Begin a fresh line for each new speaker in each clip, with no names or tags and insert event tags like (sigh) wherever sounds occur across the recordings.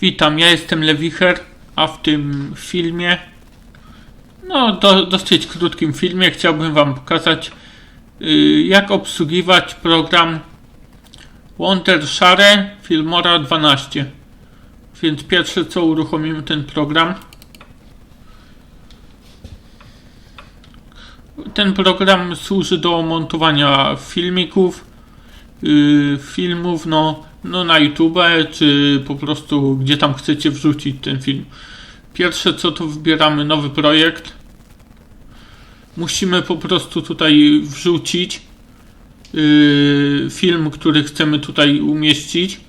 Witam, ja jestem Lewicher, a w tym filmie, no do, dosyć krótkim filmie, chciałbym Wam pokazać, y, jak obsługiwać program Wondershare Filmora 12. Więc pierwsze co uruchomimy ten program. Ten program służy do montowania filmików, y, filmów, no, no na YouTube, czy po prostu gdzie tam chcecie wrzucić ten film. Pierwsze co to wybieramy nowy projekt. Musimy po prostu tutaj wrzucić y, film, który chcemy tutaj umieścić.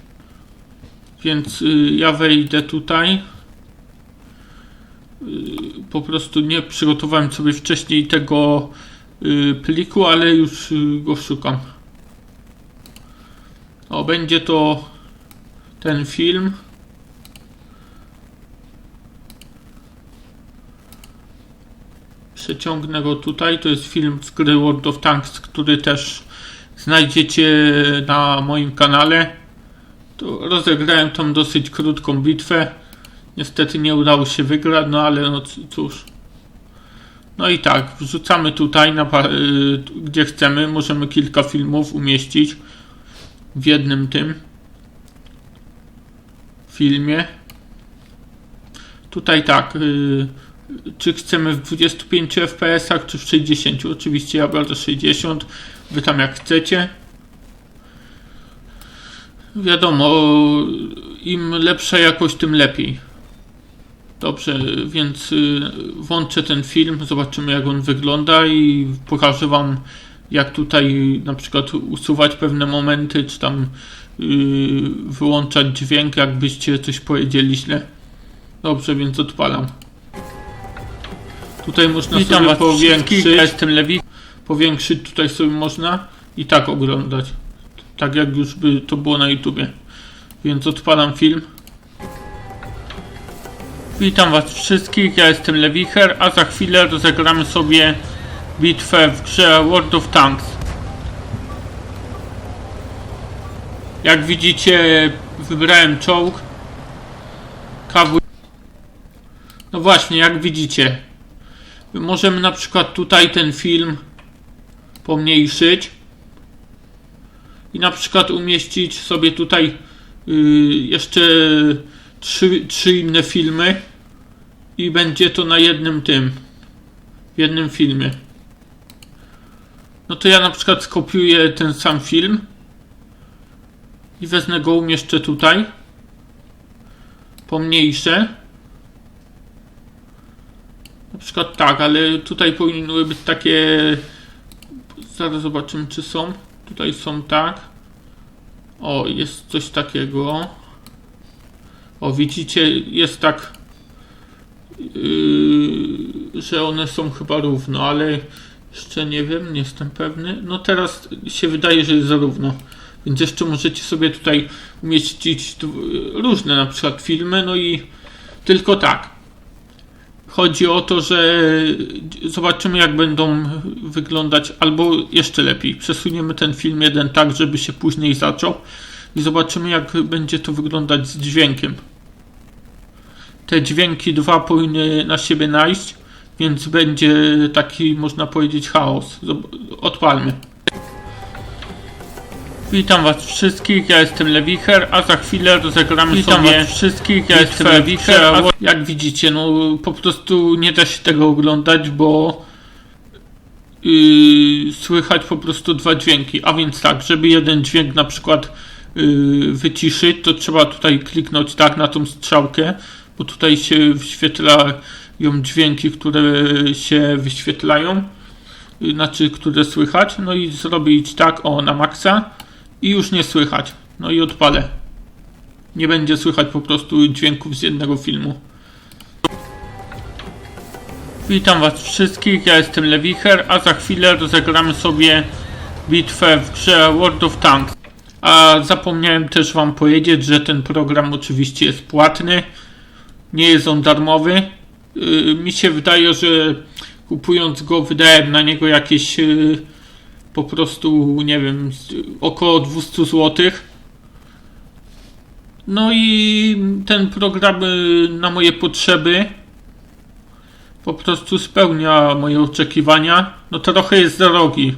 Więc y, ja wejdę tutaj. Y, po prostu nie przygotowałem sobie wcześniej tego pliku, ale już go szukam. O, będzie to ten film. Przeciągnę go tutaj. To jest film z gry World of Tanks, który też znajdziecie na moim kanale. To rozegrałem tą dosyć krótką bitwę. Niestety nie udało się wygrać, no ale no cóż. No i tak, wrzucamy tutaj, na, y, gdzie chcemy. Możemy kilka filmów umieścić w jednym tym filmie. Tutaj tak, y, czy chcemy w 25 fps, czy w 60. Oczywiście ja biorę 60, wy tam jak chcecie. Wiadomo, im lepsza jakość, tym lepiej. Dobrze, więc y, włączę ten film, zobaczymy jak on wygląda i pokażę Wam jak tutaj na przykład usuwać pewne momenty, czy tam yy, wyłączać dźwięk, jakbyście coś powiedzieli źle. Dobrze, więc odpalam. Tutaj można
Witam
sobie
was
powiększyć. Ja jestem Lewi. Powiększyć tutaj sobie można i tak oglądać. Tak jak już by to było na YouTubie. Więc odpalam film. Witam was wszystkich, ja jestem Lewicher, a za chwilę rozegramy sobie bitwę w grze World of Tanks. Jak widzicie, wybrałem czołg. Kawu... No właśnie, jak widzicie, możemy na przykład tutaj ten film pomniejszyć i na przykład umieścić sobie tutaj y, jeszcze trzy, trzy inne filmy i będzie to na jednym tym, w jednym filmie. No to ja na przykład skopiuję ten sam film i wezmę go, umieszczę tutaj. Pomniejszę. Na przykład tak, ale tutaj powinny być takie. Zaraz zobaczymy, czy są. Tutaj są tak. O, jest coś takiego. O, widzicie, jest tak, yy, że one są chyba równo, ale jeszcze nie wiem, nie jestem pewny. No teraz się wydaje, że jest zarówno. Więc jeszcze możecie sobie tutaj umieścić różne na przykład filmy, no i tylko tak. Chodzi o to, że zobaczymy jak będą wyglądać, albo jeszcze lepiej, przesuniemy ten film jeden tak, żeby się później zaczął i zobaczymy jak będzie to wyglądać z dźwiękiem. Te dźwięki dwa powinny na siebie najść, więc będzie taki, można powiedzieć, chaos. Odpalmy. Witam was wszystkich, ja jestem Lewicher, a za chwilę rozegramy
Witam
sobie
was wszystkich, ja jestem Lewicher, a
Jak widzicie, no po prostu nie da się tego oglądać, bo yy, słychać po prostu dwa dźwięki. A więc tak, żeby jeden dźwięk na przykład yy, wyciszyć, to trzeba tutaj kliknąć tak na tą strzałkę, bo tutaj się wyświetlają dźwięki, które się wyświetlają, znaczy które słychać. No i zrobić tak, o na maksa i już nie słychać. No i odpalę. Nie będzie słychać po prostu dźwięków z jednego filmu. Witam was wszystkich, ja jestem Lewicher, a za chwilę rozegramy sobie bitwę w grze World of Tanks. A zapomniałem też wam powiedzieć, że ten program oczywiście jest płatny, nie jest on darmowy. Yy, mi się wydaje, że kupując go wydałem na niego jakieś yy, po prostu, nie wiem, około 200 złotych. No i ten program y, na moje potrzeby po prostu spełnia moje oczekiwania. No trochę jest drogi.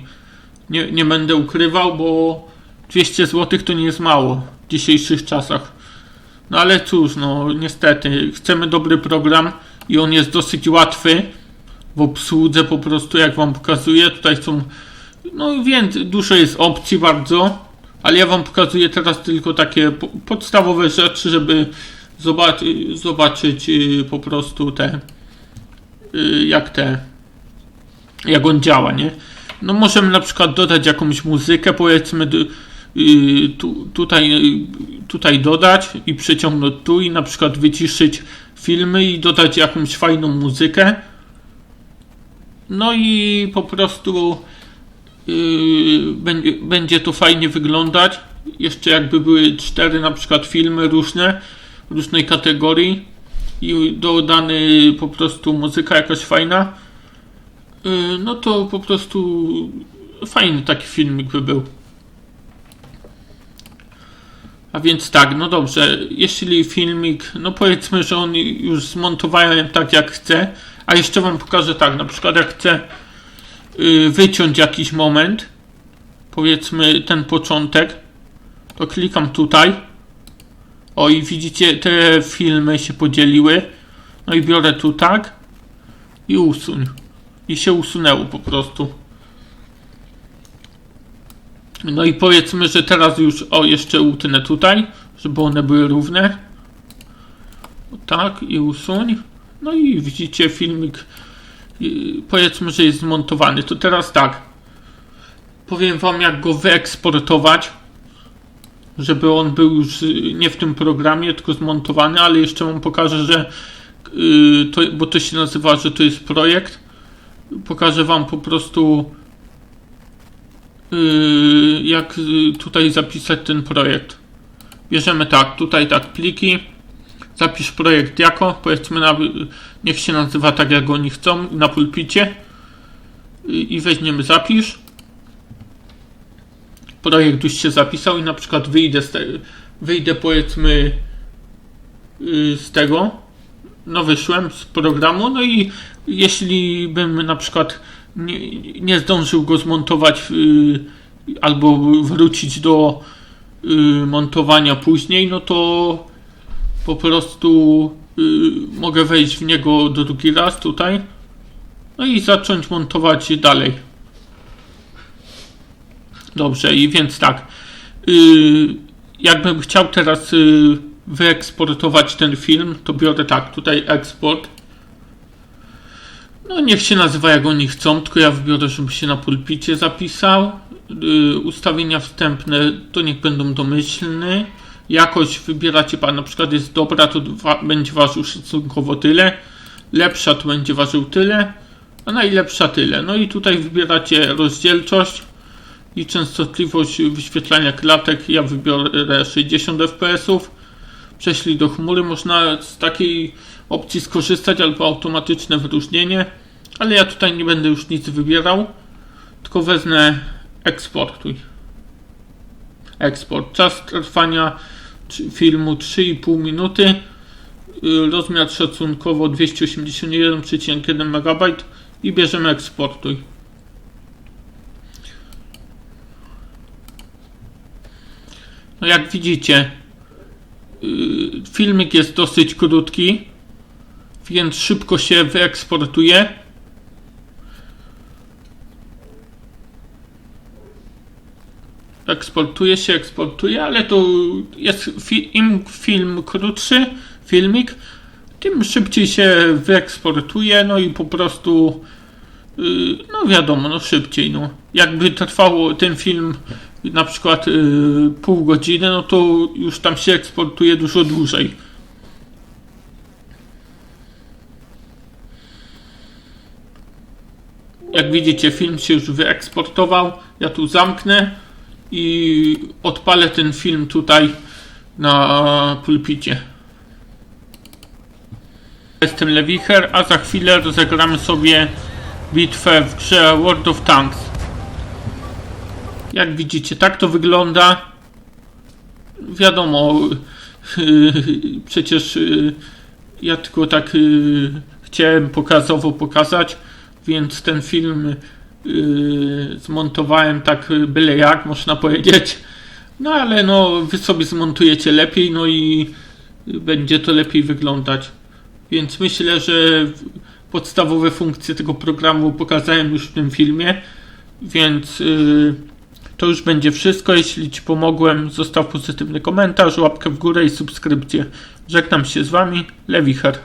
Nie, nie będę ukrywał, bo 200 zł to nie jest mało w dzisiejszych czasach. No ale cóż, no niestety, chcemy dobry program i on jest dosyć łatwy w obsłudze po prostu, jak wam pokazuję. Tutaj są, no więc dużo jest opcji bardzo, ale ja wam pokazuję teraz tylko takie po, podstawowe rzeczy, żeby zobaczyć, zobaczyć po prostu te, yy, jak te, jak on działa, nie? No możemy na przykład dodać jakąś muzykę, powiedzmy yy, tu, tutaj, yy, tutaj dodać i przeciągnąć tu i na przykład wyciszyć filmy i dodać jakąś fajną muzykę. No i po prostu yy, będzie, to fajnie wyglądać. Jeszcze jakby były cztery na przykład filmy różne, różnej kategorii i dodany po prostu muzyka jakaś fajna, yy, no to po prostu fajny taki filmik by był. A więc tak, no dobrze, jeśli filmik, no powiedzmy, że on już zmontowałem tak jak chcę, a jeszcze wam pokażę tak, na przykład jak chcę y, wyciąć jakiś moment, powiedzmy ten początek, to klikam tutaj. O i widzicie, te filmy się podzieliły. No i biorę tu tak i usuń. I się usunęło po prostu. No i powiedzmy, że teraz już, o jeszcze utnę tutaj, żeby one były równe. Tak i usuń. No i widzicie filmik, yy, powiedzmy, że jest zmontowany. To teraz tak, powiem wam jak go wyeksportować, żeby on był już yy, nie w tym programie, tylko zmontowany, ale jeszcze wam pokażę, że yy, to, bo to się nazywa, że to jest projekt. Pokażę wam po prostu jak yy, tutaj zapisać ten projekt. Bierzemy tak, tutaj tak pliki, zapisz projekt jako, powiedzmy na, niech się nazywa tak jak oni chcą na pulpicie i, i weźmiemy zapisz. Projekt już się zapisał i na przykład wyjdę te, wyjdę powiedzmy z tego, no wyszłem z programu, no i jeśli bym na przykład nie, nie zdążył go zmontować yy, albo wrócić do yy, montowania później, no to po prostu yy, mogę wejść w niego drugi raz tutaj no i zacząć montować dalej. Dobrze, i więc tak. Jakbym chciał teraz wyeksportować ten film, to biorę tak, tutaj eksport. No niech się nazywa jak oni chcą, tylko ja wybiorę, żeby się na pulpicie zapisał. Yy, ustawienia wstępne to niech będą domyślne. Jakość wybieracie pan, na przykład jest dobra, to będzie ważył szacunkowo tyle. Lepsza to będzie ważył tyle, a najlepsza tyle. No i tutaj wybieracie rozdzielczość i częstotliwość wyświetlania klatek. Ja wybiorę 60 fps. Prześlij do chmury. Można z takiej opcji skorzystać albo automatyczne wyróżnienie, ale ja tutaj nie będę już nic wybierał, tylko wezmę eksportuj. Eksport. Czas trwania tr- filmu 3,5 minuty. Y, Rozmiar szacunkowo 281,1 MB i bierzemy eksportuj. No jak widzicie, filmik jest dosyć krótki, więc szybko się wyeksportuje. Eksportuje się, eksportuje, ale to jest im film krótszy, filmik, tym szybciej się wyeksportuje, no i po prostu yy, no wiadomo, no szybciej, no. Jakby trwało ten film na przykład yy, pół godziny, no to już tam się eksportuje dużo dłużej. Jak widzicie, film się już wyeksportował. Ja tu zamknę i odpalę ten film tutaj na pulpicie. Jestem Lewicher, a za chwilę rozegramy sobie bitwę w grze World of Tanks. Jak widzicie, tak to wygląda. Wiadomo, (laughs) Przecież yy, ja tylko tak yy, chciałem pokazowo pokazać, więc ten film yy, zmontowałem tak byle jak, można powiedzieć. No ale no, wy sobie zmontujecie lepiej, no i będzie to lepiej wyglądać. Więc myślę, że podstawowe funkcje tego programu pokazałem już w tym filmie, więc yy, to już będzie wszystko. Jeśli Ci pomogłem, zostaw pozytywny komentarz, łapkę w górę i subskrypcję. Żegnam się z Wami, Lewicher.